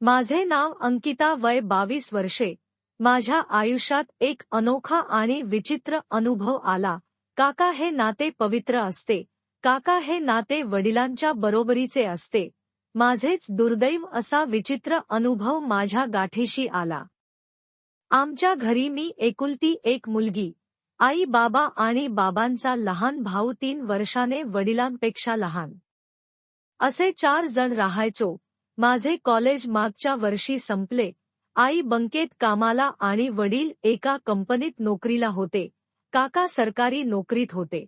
माझे नाव अंकिता वय बावीस वर्षे. माझ्या आयुष्यात एक अनोखा आणि विचित्र अनुभव आला. काका हे नाते पवित्र असते. काका हे नाते वडिलांच्या बरोबरीचे असते. माझेच दुर्दैव असा विचित्र अनुभव माझ्या गाठीशी आला. आमच्या घरी मी एकुलती एक मुलगी. आई बाबा आणि बाबांचा लहान भाऊ तीन वर्षाने वडिलांपेक्षा लहान. असे चार जण राहायचो. माझे कॉलेज मागच्या वर्षी संपले. आई बंकेत कामाला आणि वडील एका कंपनीत नोकरीला होते. काका सरकारी नोकरीत होते.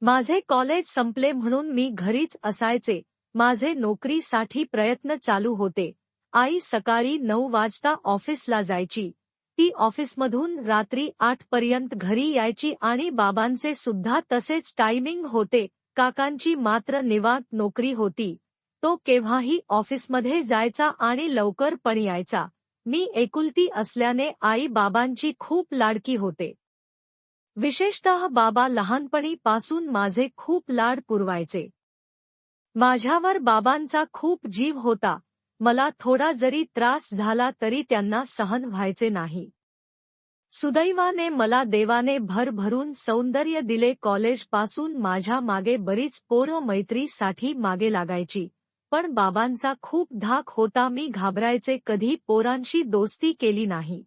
माझे कॉलेज संपले म्हणून मी घरीच असायचे. माझे नोकरीसाठी प्रयत्न चालू होते. आई सकाळी नऊ वाजता ऑफिसला जायची. ती ऑफिसमधून रात्री आठ पर्यंत घरी यायची आणि बाबांचे सुद्धा तसेच टायमिंग होते. काकांची मात्र निवांत नोकरी होती. तो केव्हाही ऑफिसमध्ये जायचा आणि लवकर पण यायचा मी एकुलती असल्याने आई बाबांची खूप लाडकी होते. विशेषतः बाबा लहानपणीपासून माझे खूप लाड पुरवायचे. माझ्यावर बाबांचा खूप जीव होता. मला थोडा जरी त्रास झाला तरी त्यांना सहन व्हायचे नाही. सुदैवाने मला देवाने भरभरून सौंदर्य दिले. कॉलेजपासून माझ्या मागे बरीच पोरं मैत्रीसाठी मागे लागायची. पण बाबांचा खूप धाक होता मी घाबरायचे कधी पोरांशी दोस्ती केली नाही.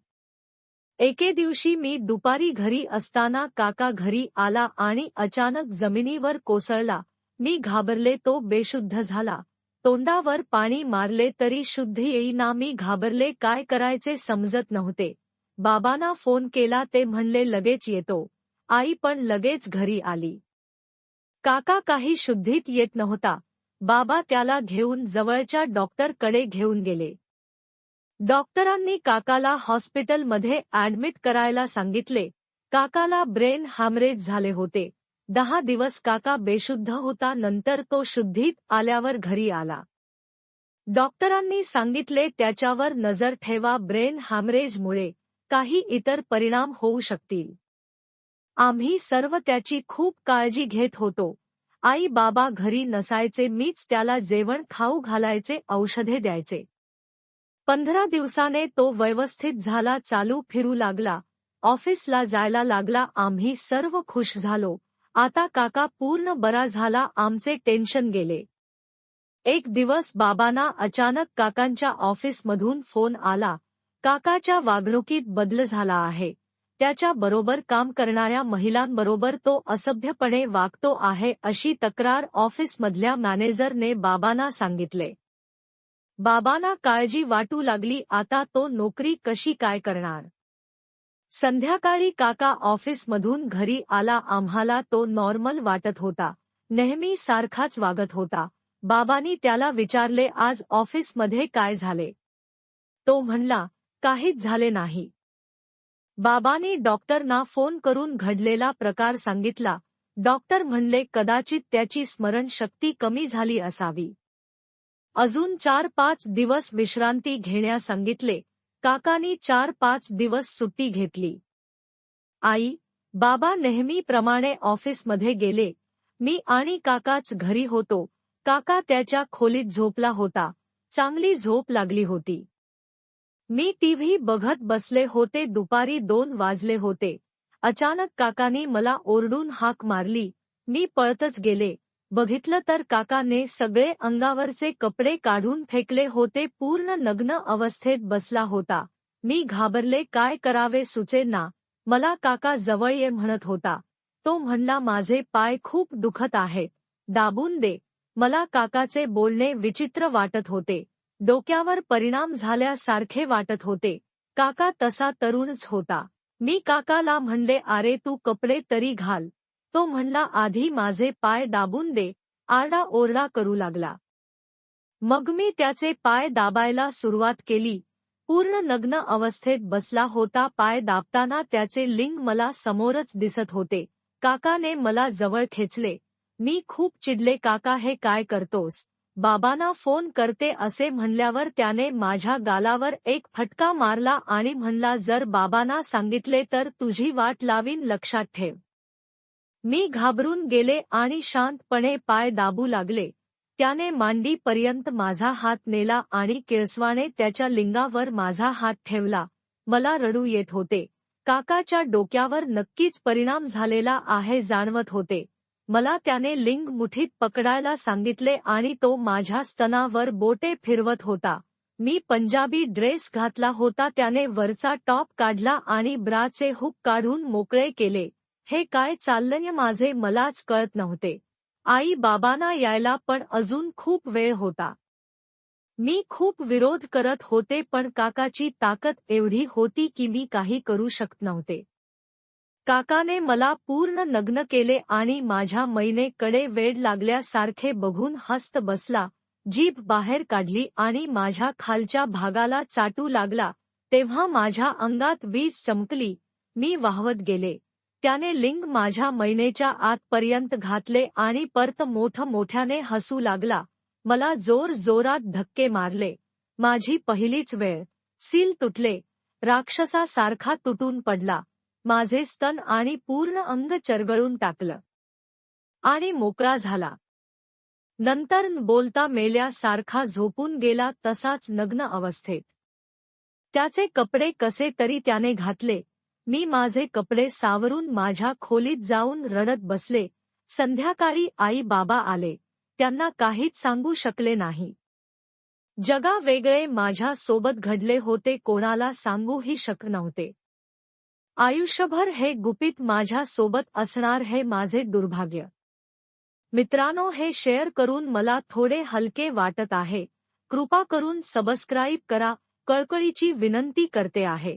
एके दिवशी मी दुपारी घरी असताना काका घरी आला आणि अचानक जमिनीवर कोसळला. मी घाबरले तो बेशुद्ध झाला. तोंडावर पाणी मारले तरी शुद्ध येईना मी घाबरले काय करायचे समजत नव्हते. बाबांना फोन केला ते म्हणले लगेच येतो. आई पण लगेच घरी आली. काका काही शुद्धीत येत नव्हता. बाबा त्याला घेऊन जवळच्या डॉक्टरकडे घेऊन गेले. डॉक्टरांनी काकाला हॉस्पिटलमध्ये ऍडमिट करायला सांगितले. काकाला ब्रेन हॅमरेज झाले होते. दहा दिवस काका बेशुद्ध होता नंतर तो शुद्धीत आल्यावर घरी आला. डॉक्टरांनी सांगितले त्याच्यावर नजर ठेवा ब्रेन हॅमरेजमुळे काही इतर परिणाम होऊ शकतील. आम्ही सर्व त्याची खूप काळजी घेत होतो. आई बाबा घरी नसायचे मीच त्याला जेवण खाऊ घालायचे औषधे द्यायचे. पंधरा दिवसाने तो व्यवस्थित झाला चालू फिरू लागला. ऑफिसला जायला लागला आम्ही सर्व खुश झालो. आता काका पूर्ण बरा झाला आमचे टेन्शन गेले. एक दिवस बाबांना अचानक काकांच्या ऑफिसमधून फोन आला. काकाच्या वागणुकीत बदल झाला आहे. त्याच्या बरोबर काम करणाऱ्या महिलांबरोबर तो असभ्यपणे वागतो आहे अशी तक्रार ऑफिसमधल्या मॅनेजरने बाबांना सांगितले. बाबांना काळजी वाटू लागली आता तो नोकरी कशी काय करणार? संध्याकाळी काका ऑफिसमधून घरी आला आम्हाला तो नॉर्मल वाटत होता नेहमी सारखाच वागत होता. बाबांनी त्याला विचारले आज ऑफिसमध्ये काय झाले? तो म्हणला काहीच झाले नाही. बाबांनी डॉक्टरना फोन करून घडलेला प्रकार सांगितला. डॉक्टर म्हणले कदाचित त्याची स्मरणशक्ती कमी झाली असावी. अजून चार पाच दिवस विश्रांती घेण्यास सांगितले. काकानी चार पाच दिवस सुट्टी घेतली. आई बाबा नेहमीप्रमाणे ऑफिसमध्ये गेले. मी आणि काकाच घरी होतो. काका त्याच्या खोलीत झोपला होता. चांगली झोप लागली होती. मी टीव्ही बघत बसले होते दुपारी दोन वाजले होते. अचानक काकाने मला ओरडून हाक मारली. मी पळतच गेले. बघितलं तर काकाने सगळे अंगावरचे कपडे काढून फेकले होते पूर्ण नग्न अवस्थेत बसला होता. मी घाबरले काय करावे सुचेना मला काका जवळ ये म्हणत होता. तो म्हणला माझे पाय खूप दुखत आहेत. दाबून दे. मला काकाचे बोलणे विचित्र वाटत होते. डोक्यावर परिणाम झाल्यासारखे वाटत होते. काका तसा तरुणच होता. मी काकाला म्हणले अरे तू कपडे तरी घाल. तो म्हणला आधी माझे पाय दाबून दे. आरडा ओरडा करू लागला. मग मी त्याचे पाय दाबायला सुरुवात केली. पूर्ण नग्न अवस्थेत बसला होता. पाय दाबताना त्याचे लिंग मला समोरच दिसत होते. काकाने मला जवळ खेचले. मी खूप चिडले काका. हे काय करतोस? बाबांना फोन करते असे म्हणल्यावर त्याने माझ्या गालावर एक फटका मारला आणि म्हणला जर बाबांना सांगितले तर तुझी वाट लावीन लक्षात ठेव. मी घाबरून गेले आणि शांतपणे पाय दाबू लागले. त्याने मांडीपर्यंत माझा हात नेला आणि केळसवाने त्याच्या लिंगावर माझा हात ठेवला. मला रडू येत होते. काकाच्या डोक्यावर नक्कीच परिणाम झालेला आहे जाणवत होते. मला त्याने लिंग मुठीत पकडायला सांगितले आणि तो माझ्या स्तनावर बोटे फिरवत होता. मी पंजाबी ड्रेस घातला होता त्याने वरचा टॉप काढला आणि ब्राचे हुक काढून मोकळे केले. हे काय चाललंय माझे मलाच कळत नव्हते. आई बाबांना यायला पण अजून खूप वेळ होता. मी खूप विरोध करत होते पण काकाची ताकद एवढी होती की मी काही करू शकत नव्हते. काकाने मला पूर्ण नग्न केले आणि माझ्या मैनेकडे वेड लागल्यासारखे बघून हस्त बसला जीभ बाहेर काढली आणि माझ्या खालच्या भागाला चाटू लागला. तेव्हा माझ्या अंगात वीज चमकली. मी वाहवत गेले. त्याने लिंग माझ्या मैनेच्या आतपर्यंत घातले आणि परत मोठ मोठ्याने हसू लागला. मला जोर जोरात धक्के मारले. माझी पहिलीच वेळ. सील तुटले. राक्षसासारखा तुटून पडला. माझे स्तन आणि पूर्ण अंग चरगळून टाकलं. आणि मोकळा झाला. नंतर बोलता मेल्यासारखा झोपून गेला तसाच नग्न अवस्थेत. त्याचे कपडे कसे तरी त्याने घातले. मी माझे कपडे सावरून माझ्या खोलीत जाऊन रडत बसले. संध्याकाळी आई बाबा आले. त्यांना काहीच सांगू शकले नाही. जगा वेगळे माझ्या सोबत घडले होते कोणाला सांगूही शक नव्हते आयुष्यभर हे गुपित माझ्या सोबत असणार हे माझे दुर्भाग्य. मित्रांनो हे शेअर करून मला थोडे हलके वाटत आहे. कृपा करून सबस्क्राईब करा. कळकळीची विनंती करते आहे.